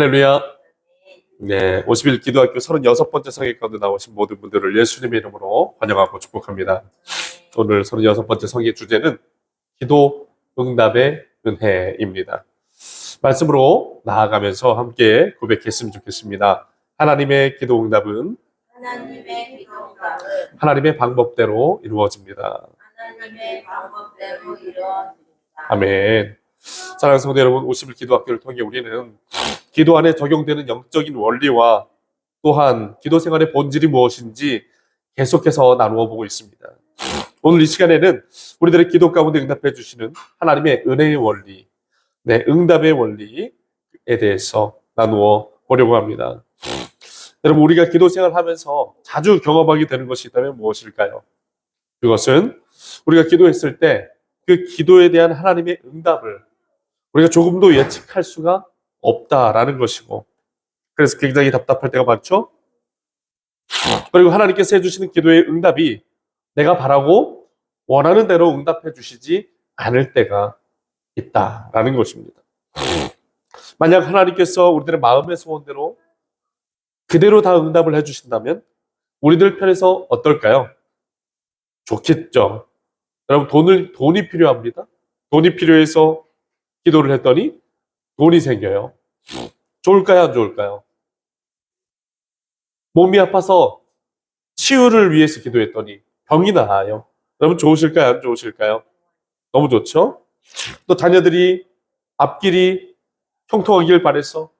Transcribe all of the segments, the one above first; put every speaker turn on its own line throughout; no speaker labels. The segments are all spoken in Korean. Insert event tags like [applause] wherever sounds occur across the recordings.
할렐루야. 네, 51 기도학교 36번째 성회 가운데 나오신 모든 분들을 예수님의 이름으로 환영하고 축복합니다. 오늘 36번째 성의 주제는 기도 응답의 은혜입니다. 말씀으로 나아가면서 함께 고백했으면 좋겠습니다. 하나님의 기도 응답은
하나님의 기도답은
하나님의 방법대로 이루어집니다.
하나님의 방법대로 이루어집니다.
아멘. 사랑하는 성도 여러분, 51 기도학교를 통해 우리는 기도 안에 적용되는 영적인 원리와 또한 기도 생활의 본질이 무엇인지 계속해서 나누어 보고 있습니다. 오늘 이 시간에는 우리들의 기도 가운데 응답해 주시는 하나님의 은혜의 원리, 네, 응답의 원리에 대해서 나누어 보려고 합니다. 여러분, 우리가 기도 생활 하면서 자주 경험하게 되는 것이 있다면 무엇일까요? 그것은 우리가 기도했을 때 그 기도에 대한 하나님의 응답을 우리가 조금도 예측할 수가 없다라는 것이고 그래서 굉장히 답답할 때가 많죠. 그리고 하나님께서 해주시는 기도의 응답이 내가 바라고 원하는 대로 응답해 주시지 않을 때가 있다라는 것입니다. 만약 하나님께서 우리들의 마음의 소원대로 그대로 다 응답을 해주신다면 우리들 편에서 어떨까요? 좋겠죠. 여러분 돈을 돈이 필요합니다. 돈이 필요해서 기도를 했더니 돈이 생겨요. 좋을까요? 안 좋을까요? 몸이 아파서 치유를 위해서 기도했더니 병이 나아요. 여러분 좋으실까요? 안 좋으실까요? 너무 좋죠? 또 자녀들이 앞길이 형통하길 바래서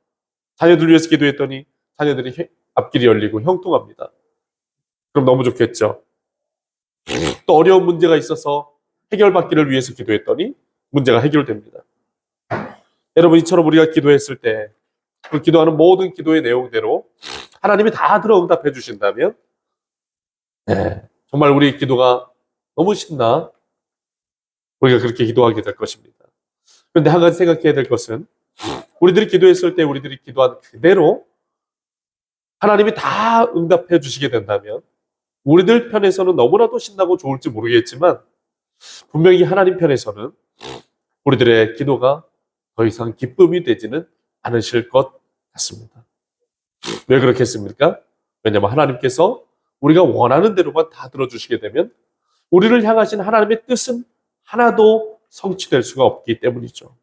자녀들 위해서 기도했더니 자녀들이 해- 앞길이 열리고 형통합니다. 그럼 너무 좋겠죠? 또 어려운 문제가 있어서 해결받기를 위해서 기도했더니 문제가 해결됩니다. 여러분 이처럼 우리가 기도했을 때 그 기도하는 모든 기도의 내용대로 하나님이 다 들어 응답해 주신다면 네, 정말 우리 기도가 너무 신나 우리가 그렇게 기도하게 될 것입니다. 그런데 한 가지 생각해야 될 것은 우리들이 기도했을 때 우리들이 기도한 그대로 하나님이 다 응답해 주시게 된다면 우리들 편에서는 너무나도 신나고 좋을지 모르겠지만 분명히 하나님 편에서는 우리들의 기도가 더 이상 기쁨이 되지는 않으실 것 같습니다. 왜 그렇겠습니까? 왜냐하면 하나님께서 우리가 원하는 대로만 다 들어주시게 되면 우리를 향하신 하나님의 뜻은 하나도 성취될 수가 없기 때문이죠.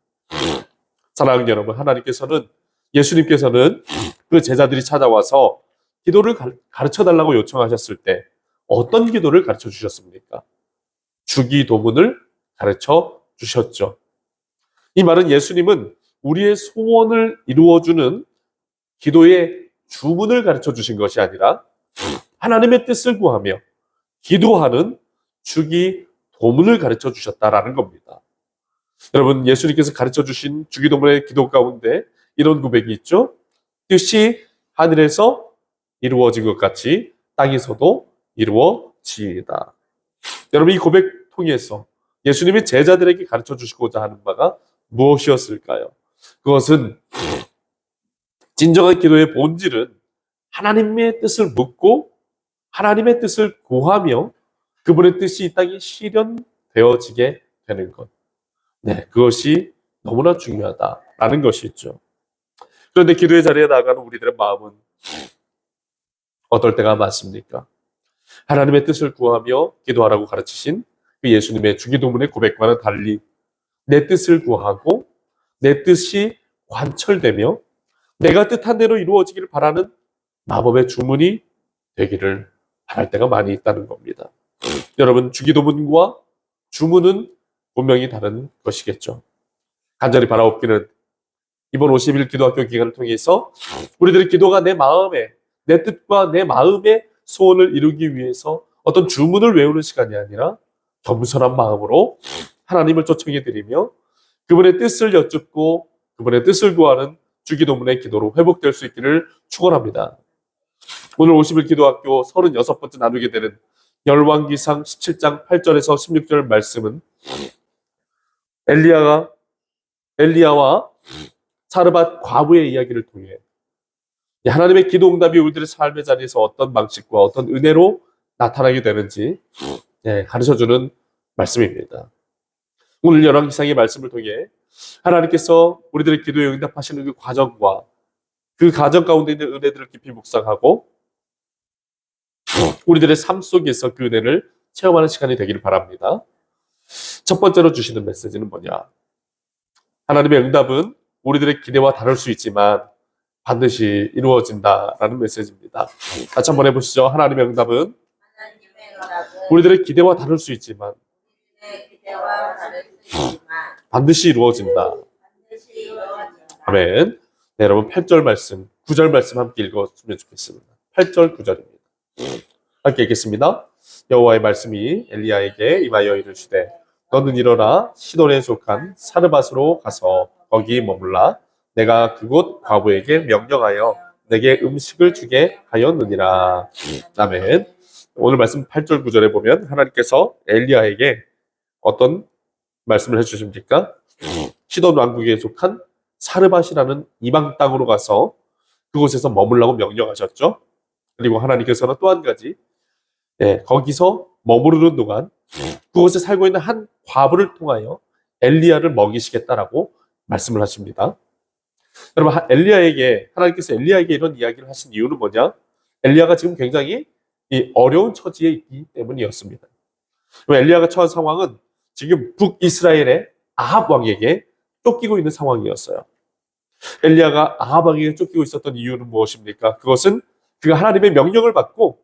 사랑하는 여러분, 하나님께서는 예수님께서는 그 제자들이 찾아와서 기도를 가르쳐 달라고 요청하셨을 때 어떤 기도를 가르쳐 주셨습니까? 주기도문을 가르쳐 주셨죠. 이 말은 예수님은 우리의 소원을 이루어주는 기도의 주문을 가르쳐 주신 것이 아니라 하나님의 뜻을 구하며 기도하는 주기 도문을 가르쳐 주셨다라는 겁니다. 여러분, 예수님께서 가르쳐 주신 주기도문의 기도 가운데 이런 고백이 있죠. 뜻이 하늘에서 이루어진 것 같이 땅에서도 이루어지이다. 여러분, 이 고백 통해서 예수님이 제자들에게 가르쳐 주시고자 하는 바가 무엇이었을까요? 그것은 진정한 기도의 본질은 하나님의 뜻을 묻고 하나님의 뜻을 구하며 그분의 뜻이 이 땅에 실현되어지게 되는 것. 네, 그것이 너무나 중요하다라는 것이죠. 그런데 기도의 자리에 나가는 우리들의 마음은 어떨 때가 많습니까? 하나님의 뜻을 구하며 기도하라고 가르치신 그 예수님의 주기도문의 고백과는 달리 내 뜻을 구하고 내 뜻이 관철되며 내가 뜻한 대로 이루어지기를 바라는 마법의 주문이 되기를 바랄 때가 많이 있다는 겁니다. [sniffs] 여러분 주기도문과 주문은 분명히 다른 것이겠죠. 간절히 바라옵기는 이번 50일 기도학교 기간을 통해서 우리들의 기도가 내 마음에 내 뜻과 내 마음의 소원을 이루기 위해서 어떤 주문을 외우는 시간이 아니라 겸손한 마음으로 하나님을 초청해 드리며 그분의 뜻을 여쭙고 그분의 뜻을 구하는 주기도문의 기도로 회복될 수 있기를 축원합니다. 오늘 50일 기도학교 36번째 나누게 되는 열왕기상 17장 8절에서 16절 말씀은 엘리야가 엘리야와 사르밧 과부의 이야기를 통해 하나님의 기도 응답이 우리들의 삶의 자리에서 어떤 방식과 어떤 은혜로 나타나게 되는지 예, 가르쳐주는 말씀입니다. 오늘 열왕기상의 말씀을 통해 하나님께서 우리들의 기도에 응답하시는 그 과정과 그 과정 가운데 있는 은혜들을 깊이 묵상하고 우리들의 삶 속에서 그 은혜를 체험하는 시간이 되기를 바랍니다. 첫 번째로 주시는 메시지는 뭐냐? 하나님의 응답은 우리들의 기대와 다를 수 있지만 반드시 이루어진다라는 메시지입니다. 같이 한번 해보시죠. 하나님의 응답은 우리들의 기대와 다를 수 있지만. 반드시 이루어진다. 아멘. 네, 여러분 8절 말씀, 9절 말씀 함께 읽었으면 좋겠습니다. 8절, 9절입니다. 함께 읽겠습니다. 여호와의 말씀이 엘리야에게 임하여 이르시되 너는 일어나 시돈에 속한 사르밧으로 가서 거기 머물라 내가 그곳 과부에게 명령하여 내게 음식을 주게 하였느니라. 아멘. 오늘 말씀 8절 9절에 보면 하나님께서 엘리야에게 어떤 말씀을 해주십니까? 시돈 왕국에 속한 사르밧이라는 이방 땅으로 가서 그곳에서 머물라고 명령하셨죠. 그리고 하나님께서는 또 한 가지, 예, 거기서 머무르는 동안 그곳에 살고 있는 한 과부를 통하여 엘리야를 먹이시겠다라고 말씀을 하십니다. 여러분, 하- 엘리야에게 하나님께서 엘리야에게 이런 이야기를 하신 이유는 뭐냐? 엘리야가 지금 굉장히 이 어려운 처지에 있기 때문이었습니다. 엘리야가 처한 상황은 지금 북이스라엘의 아합 왕에게 쫓기고 있는 상황이었어요. 엘리야가 아합 왕에게 쫓기고 있었던 이유는 무엇입니까? 그것은 그가 하나님의 명령을 받고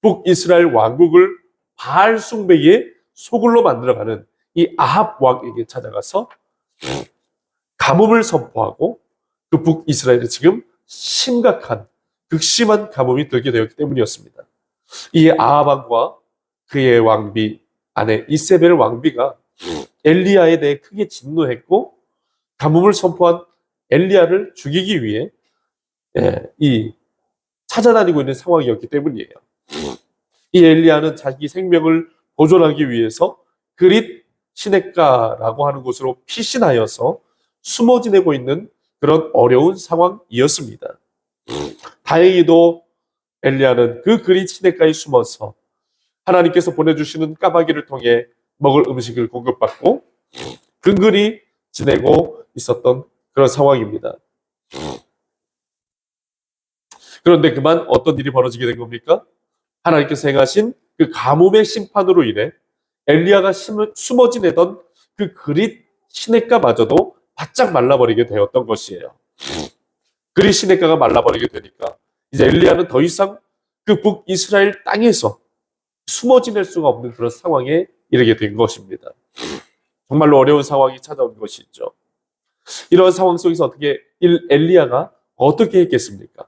북이스라엘 왕국을 바알 숭배의 소굴로 만들어가는 이 아합 왕에게 찾아가서 가뭄을 선포하고 그 북이스라엘에 지금 심각한 극심한 가뭄이 들게 되었기 때문이었습니다. 이 아합 왕과 그의 왕비 아내 이세벨 왕비가 엘리야에 대해 크게 진노했고 가뭄을 선포한 엘리야를 죽이기 위해 예, 이 찾아다니고 있는 상황이었기 때문이에요. 이 엘리야는 자기 생명을 보존하기 위해서 그릿 시냇가라고 하는 곳으로 피신하여서 숨어 지내고 있는 그런 어려운 상황이었습니다. 다행히도 엘리야는 그 그릿 시냇가에 숨어서 하나님께서 보내주시는 까마귀를 통해 먹을 음식을 공급받고 근근히 지내고 있었던 그런 상황입니다. 그런데 그만 어떤 일이 벌어지게 된 겁니까? 하나님께서 행하신 그 가뭄의 심판으로 인해 엘리야가 심- 숨어 지내던 그 그릿 시냇가마저도 바짝 말라버리게 되었던 것이에요. 그릿 시냇가가 말라버리게 되니까 이제 엘리야는 더 이상 그 북이스라엘 땅에서 숨어 지낼 수가 없는 그런 상황에 이르게 된 것입니다. 정말로 어려운 상황이 찾아온 것이죠. 이런 상황 속에서 어떻게 일- 엘리야가 어떻게 했겠습니까?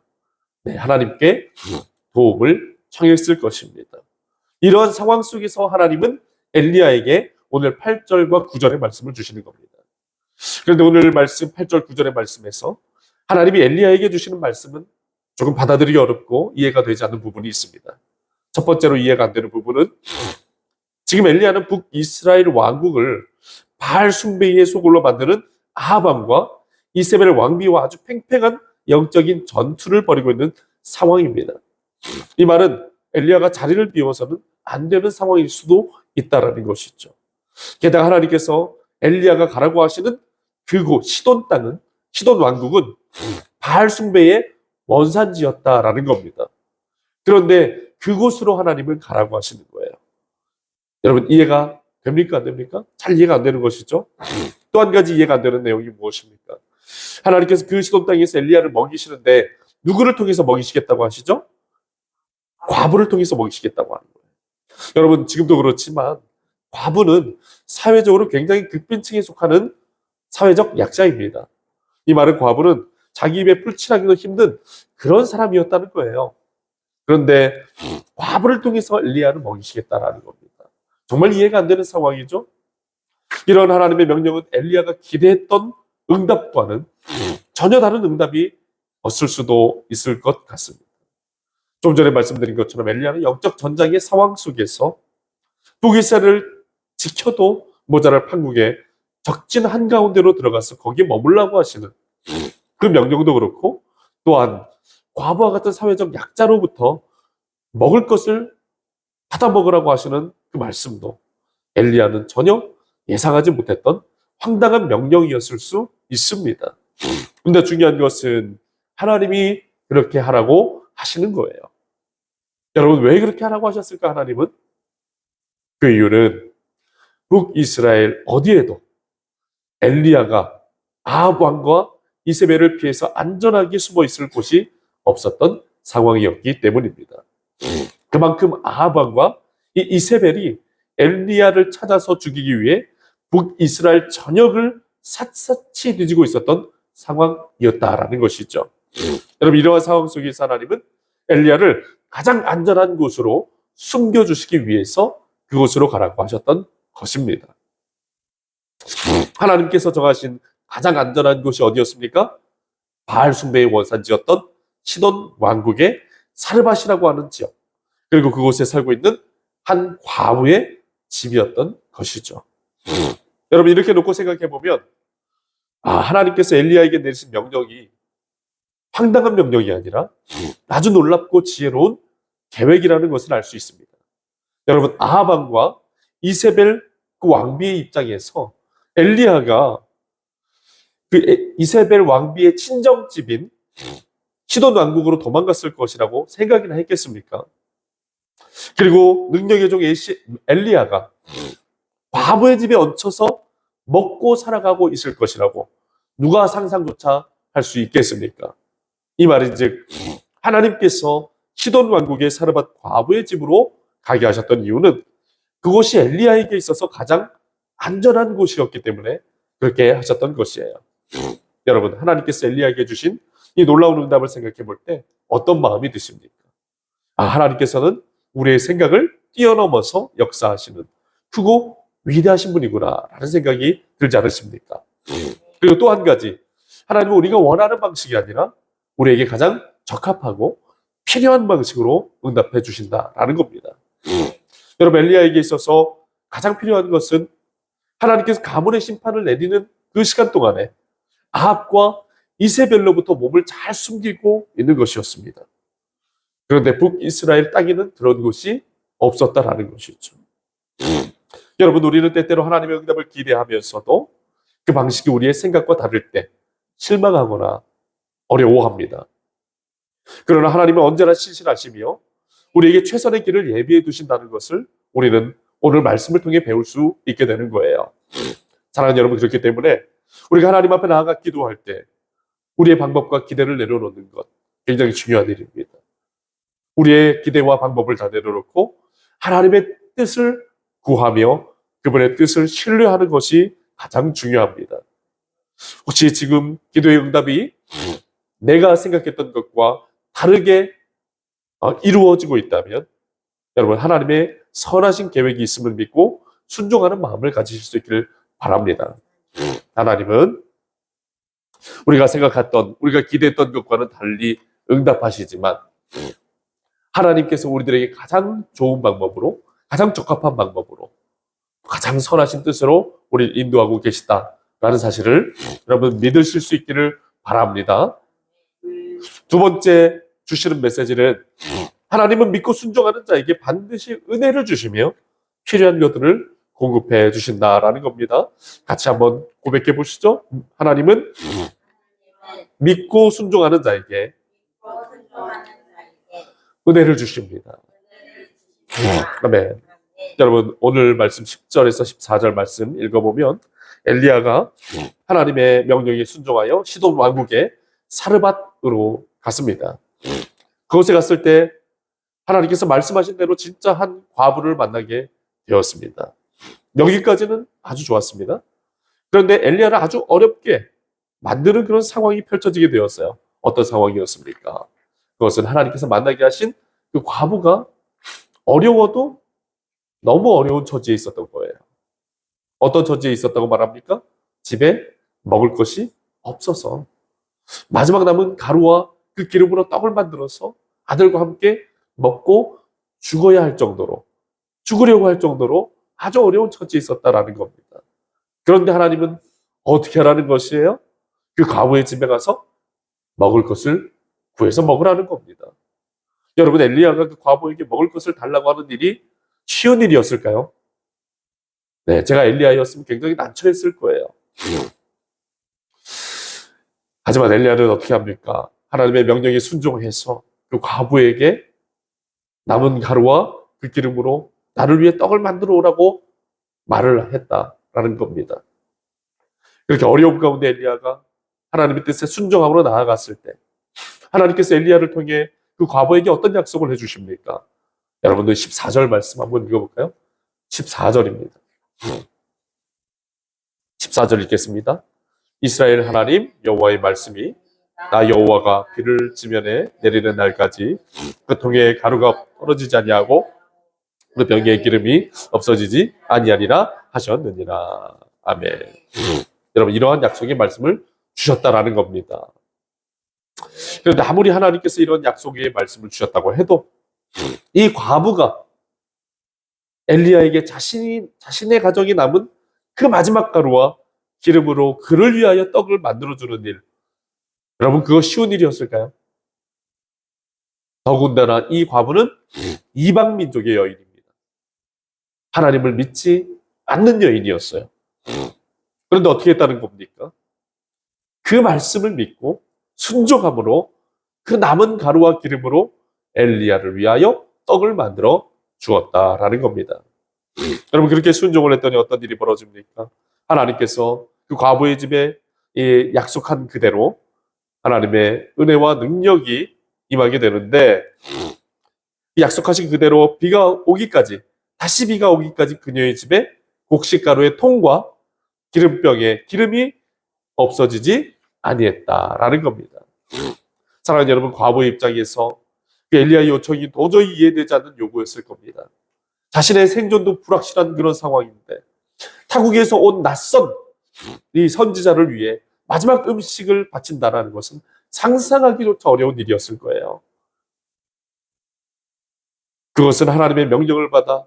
네, 하나님께 도움을 청했을 것입니다. 이런 상황 속에서 하나님은 엘리야에게 오늘 8절과 9절의 말씀을 주시는 겁니다. 그런데 오늘 말씀 8절 9절의 말씀에서 하나님이 엘리야에게 주시는 말씀은 조금 받아들이기 어렵고 이해가 되지 않는 부분이 있습니다. 첫 번째로 이해가 안 되는 부분은 지금 엘리야는 북이스라엘 왕국을 바알 숭배의 소굴로 만드는 아합왕과 이세벨 왕비와 아주 팽팽한 영적인 전투를 벌이고 있는 상황입니다. 이 말은 엘리야가 자리를 비워서는 안 되는 상황일 수도 있다라는 것이죠. 게다가 하나님께서 엘리야가 가라고 하시는 그곳 시돈 땅은 시돈 왕국은 바알 숭배의 원산지였다라는 겁니다. 그런데 그곳으로 하나님을 가라고 하시는 거예요. 여러분 이해가 됩니까 안 됩니까? 잘 이해가 안 되는 것이죠. 또 한 가지 이해가 안 되는 내용이 무엇입니까? 하나님께서 그 시돈 땅에서 엘리야를 먹이시는데 누구를 통해서 먹이시겠다고 하시죠? 과부를 통해서 먹이시겠다고 하는 거예요. 여러분 지금도 그렇지만 과부는 사회적으로 굉장히 극빈층에 속하는 사회적 약자입니다. 이 말은 과부는 자기 입에 풀칠하기도 힘든 그런 사람이었다는 거예요. 그런데 과부를 통해서 엘리야를 먹이시겠다라는 겁니다. 정말 이해가 안 되는 상황이죠. 이런 하나님의 명령은 엘리야가 기대했던 응답과는 전혀 다른 응답이 없을 수도 있을 것 같습니다. 좀 전에 말씀드린 것처럼 엘리야는 영적 전장의 상황 속에서 북이스라엘을 지켜도 모자랄 판국에 적진 한가운데로 들어가서 거기에 머물라고 하시는 그 명령도 그렇고 또한 과부와 같은 사회적 약자로부터 먹을 것을 받아 먹으라고 하시는 그 말씀도 엘리야는 전혀 예상하지 못했던 황당한 명령이었을 수 있습니다. 근데 중요한 것은 하나님이 그렇게 하라고 하시는 거예요. 여러분, 왜 그렇게 하라고 하셨을까, 하나님은? 그 이유는 북이스라엘 어디에도 엘리야가 아합 왕과 이세벨을 피해서 안전하게 숨어 있을 곳이 없었던 상황이었기 때문입니다. 그만큼 아합 왕과 이 이세벨이 엘리야를 찾아서 죽이기 위해 북이스라엘 전역을 샅샅이 뒤지고 있었던 상황이었다라는 것이죠. 여러분 이러한 상황 속에서 하나님은 엘리야를 가장 안전한 곳으로 숨겨주시기 위해서 그곳으로 가라고 하셨던 것입니다. 하나님께서 정하신 가장 안전한 곳이 어디였습니까? 바알 숭배의 원산지였던 시돈 왕국의 사르밧이라고 하는 지역. 그리고 그곳에 살고 있는 한 과부의 집이었던 것이죠. [laughs] 여러분 이렇게 놓고 생각해 보면 아 하나님께서 엘리야에게 내리신 명령이 황당한 명령이 아니라 [laughs] 아주 놀랍고 지혜로운 계획이라는 것을 알 수 있습니다. 여러분 아합 왕과 이세벨 그 왕비의 입장에서 엘리야가 그 에- 이세벨 왕비의 친정집인 시돈 왕국으로 도망갔을 것이라고 생각이나 했겠습니까? 그리고 능력의 종 엘리야가 과부의 집에 얹혀서 먹고 살아가고 있을 것이라고 누가 상상조차 할 수 있겠습니까? 이 말인즉 하나님께서 시돈 왕국의 사르밧 과부의 집으로 가게 하셨던 이유는 그곳이 엘리야에게 있어서 가장 안전한 곳이었기 때문에 그렇게 하셨던 것이에요. [laughs] 여러분 하나님께서 엘리야에게 주신 이 놀라운 응답을 생각해 볼 때 어떤 마음이 드십니까? 아 하나님께서는 우리의 생각을 뛰어넘어서 역사하시는 크고 위대하신 분이구나 라는 생각이 들지 않으십니까? [laughs] 그리고 또 한 가지 하나님은 우리가 원하는 방식이 아니라 우리에게 가장 적합하고 필요한 방식으로 응답해 주신다라는 겁니다. [laughs] 여러분 엘리야에게 있어서 가장 필요한 것은 하나님께서 가문의 심판을 내리는 그 시간 동안에 아합과 이세벨로부터 몸을 잘 숨기고 있는 것이었습니다. 그런데 북이스라엘 땅에는 그런 곳이 없었다라는 것이죠. [sniffs] 여러분 우리는 때때로 하나님의 응답을 기대하면서도 그 방식이 우리의 생각과 다를 때 실망하거나 어려워합니다. 그러나 하나님은 언제나 신실하시며 우리에게 최선의 길을 예비해 두신다는 것을 우리는 오늘 말씀을 통해 배울 수 있게 되는 거예요. 사랑하는 여러분 그렇기 때문에 우리가 하나님 앞에 나아가 기도할 때 우리의 방법과 기대를 내려놓는 것 굉장히 중요한 일입니다. 우리의 기대와 방법을 다 내려놓고 하나님의 뜻을 구하며 그분의 뜻을 신뢰하는 것이 가장 중요합니다. 혹시 지금 기도의 응답이 내가 생각했던 것과 다르게 어, 이루어지고 있다면 여러분 하나님의 선하신 계획이 있음을 믿고 순종하는 마음을 가지실 수 있기를 바랍니다. 하나님은 우리가 생각했던 우리가 기대했던 것과는 달리 응답하시지만 하나님께서 우리들에게 가장 좋은 방법으로 가장 적합한 방법으로 가장 선하신 뜻으로 우리를 인도하고 계시다라는 사실을 여러분 믿으실 수 있기를 바랍니다. 두 번째 주시는 메시지는 하나님은 믿고 순종하는 자에게 반드시 은혜를 주시며 필요한 것들을 공급해 주신다라는 겁니다. 같이 한번 고백해 보시죠. 하나님은 믿고 순종하는 자에게 은혜를 주십니다. 아멘. 여러분 오늘 말씀 10절에서 14절 말씀 읽어보면 엘리야가 하나님의 명령에 순종하여 시돈 왕국의 사르밧으로 갔습니다. 그곳에 갔을 때 하나님께서 말씀하신 대로 진짜 한 과부를 만나게 되었습니다. 여기까지는 아주 좋았습니다. 그런데 엘리야를 아주 어렵게 만드는 그런 상황이 펼쳐지게 되었어요. 어떤 상황이었습니까? 그것은 하나님께서 만나게 하신 그 과부가 어려워도 너무 어려운 처지에 있었던 거예요. 어떤 처지에 있었다고 말합니까? 집에 먹을 것이 없어서 마지막 남은 가루와 그 기름으로 떡을 만들어서 아들과 함께 먹고 죽어야 할 정도로 죽으려고 할 정도로 아주 어려운 처지에 있었다라는 겁니다. 그런데 하나님은 어떻게 하라는 것이에요? 그 과부의 집에 가서 먹을 것을 구해서 먹으라는 겁니다. 여러분 엘리야가 그 과부에게 먹을 것을 달라고 하는 일이 쉬운 일이었을까요? 네, 제가 엘리야였으면 굉장히 난처했을 거예요. 하지만 엘리야는 어떻게 합니까? 하나님의 명령에 순종해서 그 과부에게 남은 가루와 그 기름으로 나를 위해 떡을 만들어 오라고 말을 했다라는 겁니다. 그렇게 어려움 가운데 엘리야가 하나님의 뜻에 순종함으로 나아갔을 때 하나님께서 엘리야를 통해 그 과부에게 어떤 약속을 해 주십니까? 여러분들 14절 말씀 한번 읽어 볼까요? 14절입니다. 14절 읽겠습니다. 이스라엘 하나님 여호와의 말씀이 나 여호와가 비를 지면에 내리는 날까지 그 통에 가루가 떨어지지 아니하고 그 병에 기름이 없어지지 아니하리라 하셨느니라. 아멘. 여러분 이러한 약속의 말씀을 주셨다라는 겁니다. 그런데 아무리 하나님께서 이런 약속의 말씀을 주셨다고 해도 이 과부가 엘리야에게 자신이 자신의 가정이 남은 그 마지막 가루와 기름으로 그를 위하여 떡을 만들어 주는 일. 여러분 그거 쉬운 일이었을까요? 더군다나 이 과부는 이방 민족의 여인입니다. 하나님을 믿지 않는 여인이었어요. 그런데 어떻게 했다는 겁니까? 그 말씀을 믿고 순종함으로 그 남은 가루와 기름으로 엘리야를 위하여 떡을 만들어 주었다라는 겁니다. 여러분 그렇게 순종을 했더니 어떤 일이 벌어집니까? 하나님께서 그 과부의 집에 이 약속한 그대로 하나님의 은혜와 능력이 임하게 되는데 이 약속하신 그대로 비가 오기까지 다시 비가 오기까지 그녀의 집에 곡식가루의 통과 기름병에 기름이 없어지지 아니했다라는 겁니다. 사랑하는 여러분 과부의 입장에서 그 엘리야의 요청이 도저히 이해되지 않는 요구였을 겁니다. 자신의 생존도 불확실한 그런 상황인데 타국에서 온 낯선 이 선지자를 위해 마지막 음식을 바친다라는 것은 상상하기조차 어려운 일이었을 거예요. 그것은 하나님의 명령을 받아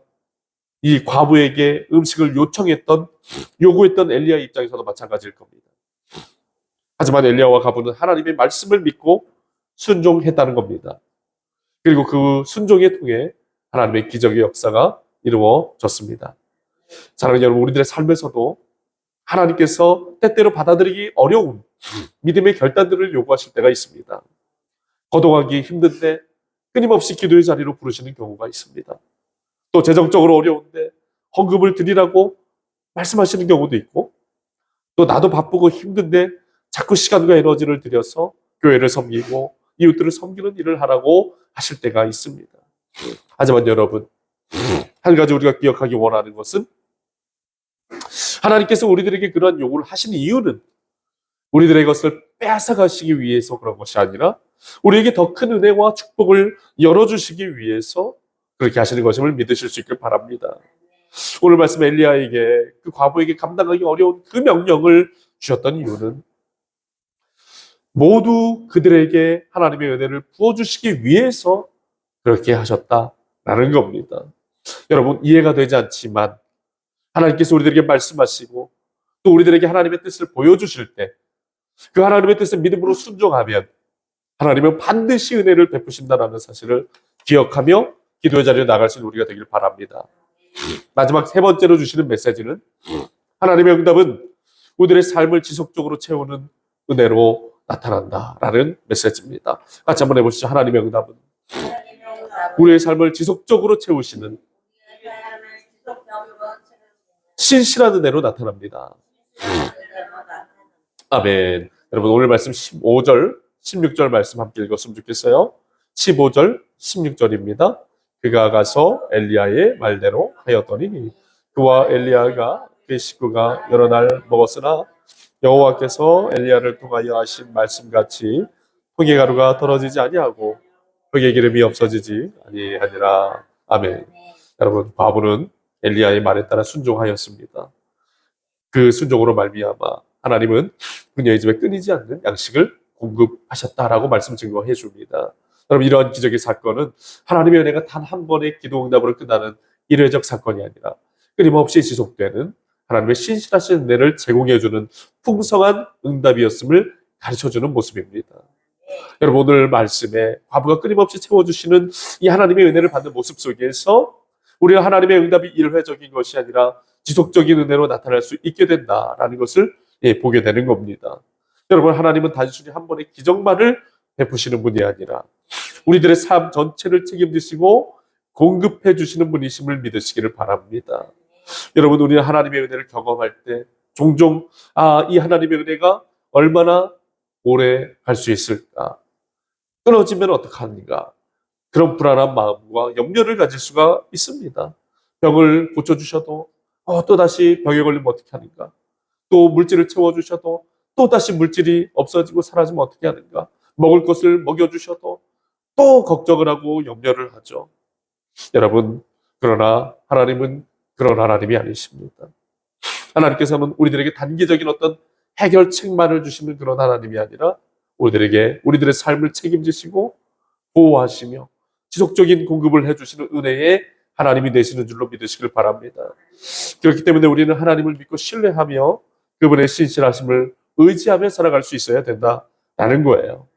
이 과부에게 음식을 요청했던 요구했던 엘리야 입장에서도 마찬가지일 겁니다. 하지만 엘리야와 과부는 하나님의 말씀을 믿고 순종했다는 겁니다. 그리고 그 순종에 통해 하나님의 기적의 역사가 이루어졌습니다. 사랑하는 여러분, 우리들의 삶에서도 하나님께서 때때로 받아들이기 어려운 믿음의 결단들을 요구하실 때가 있습니다. 거동하기 힘든데 끊임없이 기도의 자리로 부르시는 경우가 있습니다. 또 재정적으로 어려운데 헌금을 드리라고 말씀하시는 경우도 있고 또 나도 바쁘고 힘든데 자꾸 시간과 에너지를 들여서 교회를 섬기고 이웃들을 섬기는 일을 하라고 하실 때가 있습니다. 하지만 여러분 한 가지 우리가 기억하기 원하는 것은 하나님께서 우리들에게 그러한 요구를 하신 이유는 우리들의 것을 빼앗아 가시기 위해서 그런 것이 아니라 우리에게 더 큰 은혜와 축복을 열어주시기 위해서 그렇게 하시는 것임을 믿으실 수 있길 바랍니다. 오늘 말씀 엘리야에게 그 과부에게 감당하기 어려운 그 명령을 주셨던 이유는 모두 그들에게 하나님의 은혜를 부어주시기 위해서 그렇게 하셨다라는 겁니다. 여러분 이해가 되지 않지만 하나님께서 우리들에게 말씀하시고 또 우리들에게 하나님의 뜻을 보여주실 때 그 하나님의 뜻에 믿음으로 순종하면 하나님은 반드시 은혜를 베푸신다라는 사실을 기억하며 기도의 자리에 나갈 수 있는 우리가 되길 바랍니다. 마지막 세 번째로 주시는 메시지는 하나님의 응답은 우리들의 삶을 지속적으로 채우는 은혜로 나타난다라는 메시지입니다. 같이 한번 해보시죠. 하나님의 응답은 우리의 삶을 지속적으로 채우시는 신실한 은혜로 나타납니다. 아멘. 여러분 오늘 말씀 15절, 16절 말씀 함께 읽었으면 좋겠어요. 15절, 16절입니다. 그가 가서 엘리야의 말대로 하였더니 그와 엘리야가 그 식구가 여러 날 먹었으나 여호와께서 엘리야를 통하여 하신 말씀같이 흙의 가루가 떨어지지 아니하고 흙의 기름이 없어지지 아니하니라. 아멘. 여러분 바보는 엘리야의 말에 따라 순종하였습니다. 그 순종으로 말미암아 하나님은 그녀의 집에 끊이지 않는 양식을 공급하셨다라고 말씀 증거해 줍니다. 여러분 이러한 기적의 사건은 하나님의 은혜가 단 한 번의 기도 응답으로 끝나는 일회적 사건이 아니라 끊임없이 지속되는 하나님의 신실하신 은혜를 제공해 주는 풍성한 응답이었음을 가르쳐 주는 모습입니다. 여러분 오늘 말씀에 과부가 끊임없이 채워 주시는 이 하나님의 은혜를 받는 모습 속에서 우리는 하나님의 응답이 일회적인 것이 아니라 지속적인 은혜로 나타날 수 있게 된다라는 것을 예, 보게 되는 겁니다. 여러분 하나님은 단순히 한 번의 기적만을 베푸시는 분이 아니라 우리들의 삶 전체를 책임지시고 공급해 주시는 분이심을 믿으시기를 바랍니다. 여러분 우리는 하나님의 은혜를 경험할 때 종종 아 이 하나님의 은혜가 얼마나 오래 갈 수 있을까 끊어지면 어떡하는가 그런 불안한 마음과 염려를 가질 수가 있습니다. 병을 고쳐주셔도 어, 또 다시 병에 걸리면 어떻게 하는가 또 물질을 채워주셔도 또 다시 물질이 없어지고 사라지면 어떻게 하는가 먹을 것을 먹여주셔도 또 걱정을 하고 염려를 하죠. 여러분 그러나 하나님은 그런 하나님이 아니십니다. 하나님께서는 우리들에게 단기적인 어떤 해결책만을 주시는 그런 하나님이 아니라 우리들에게 우리들의 삶을 책임지시고 보호하시며 지속적인 공급을 해주시는 은혜의 하나님이 되시는 줄로 믿으시길 바랍니다. 그렇기 때문에 우리는 하나님을 믿고 신뢰하며 그분의 신실하심을 의지하며 살아갈 수 있어야 된다라는 거예요.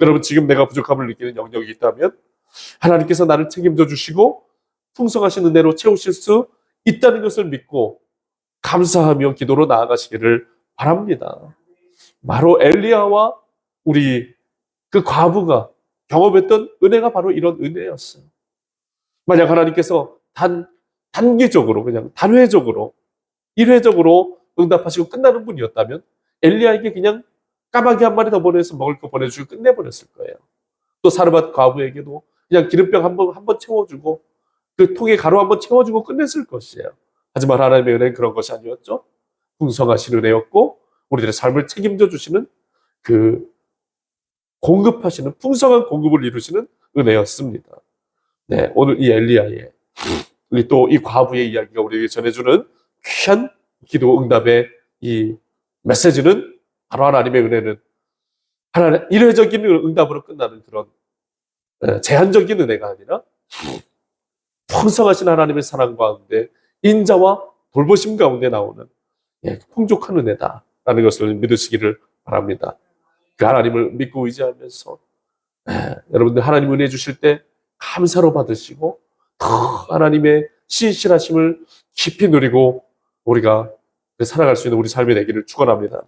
여러분 지금 내가 부족함을 느끼는 영역이 있다면 하나님께서 나를 책임져 주시고 풍성하신 은혜로 채우실 수 있다는 것을 믿고 감사하며 기도로 나아가시기를 바랍니다. 바로 엘리야와 우리 그 과부가 경험했던 은혜가 바로 이런 은혜였어요. 만약 하나님께서 단 단기적으로 그냥 단회적으로 일회적으로 응답하시고 끝나는 분이었다면 엘리야에게 그냥 까마귀 한 마리 더 보내서 먹을 거 보내주고 끝내버렸을 거예요. 또 사르밧 과부에게도 그냥 기름병 한 번 한 번 채워주고 그 통에 가루 한 번 채워주고 끝냈을 것이에요. 하지만 하나님의 은혜는 그런 것이 아니었죠. 풍성하신 은혜였고 우리들의 삶을 책임져 주시는 그 공급하시는 풍성한 공급을 이루시는 은혜였습니다. 네, 오늘 이 엘리야의 우리 또 이 과부의 이야기가 우리에게 전해주는 귀한 기도 응답의 이 메시지는 바로 하나님의 은혜는 하나님 일회적인 응답으로 끝나는 그런 에, 제한적인 은혜가 아니라 풍성하신 하나님의 사랑 가운데 인자와 돌보심 가운데 나오는 예, 풍족한 은혜다라는 것을 믿으시기를 바랍니다. 그 하나님을 믿고 의지하면서 예, 여러분들 하나님 은혜 주실 때 감사로 받으시고 더 하나님의 신실하심을 깊이 누리고 우리가 살아갈 수 있는 우리 삶이 되기를 축원합니다.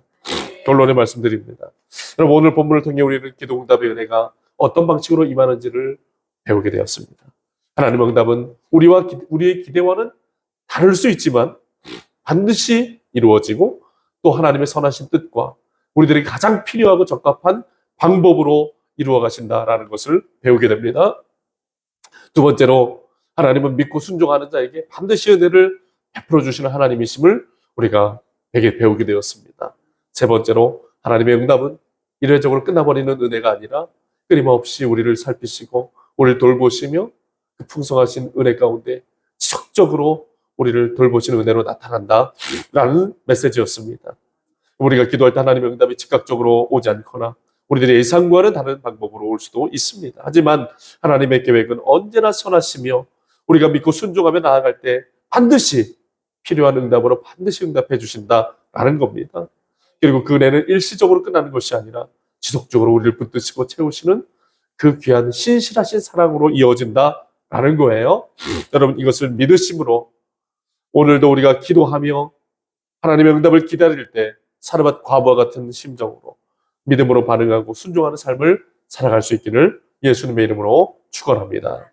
결론의 말씀드립니다. 여러분 오늘 본문을 통해 우리는 기도 응답의 은혜가 어떤 방식으로 임하는지를 배우게 되었습니다. 하나님의 응답은 우리와 기- 우리의 기대와는 다를 수 있지만 반드시 이루어지고 또 하나님의 선하신 뜻과 우리들에게 가장 필요하고 적합한 방법으로 이루어 가신다라는 것을 배우게 됩니다. 두 번째로 하나님은 믿고 순종하는 자에게 반드시 은혜를 베풀어 주시는 하나님이심을 우리가 되게 배우게 되었습니다. 세 번째로 하나님의 응답은 일회적으로 끝나버리는 은혜가 아니라 끊임없이 우리를 살피시고 우리를 돌보시며 그 풍성하신 은혜 가운데 지속적으로 우리를 돌보시는 은혜로 나타난다라는 메시지였습니다. 우리가 기도할 때 하나님의 응답이 즉각적으로 오지 않거나 우리들의 예상과는 다른 방법으로 올 수도 있습니다. 하지만 하나님의 계획은 언제나 선하시며 우리가 믿고 순종하며 나아갈 때 반드시 필요한 응답으로 반드시 응답해 주신다라는 겁니다. 그리고 그 은혜는 일시적으로 끝나는 것이 아니라 지속적으로 우리를 붙드시고 채우시는 그 귀한 신실하신 사랑으로 이어진다라는 거예요. 여러분 이것을 믿으심으로 오늘도 우리가 기도하며 하나님의 응답을 기다릴 때 사르밧 과부와 같은 심정으로 믿음으로 반응하고 순종하는 삶을 살아갈 수 있기를 예수님의 이름으로 축원합니다.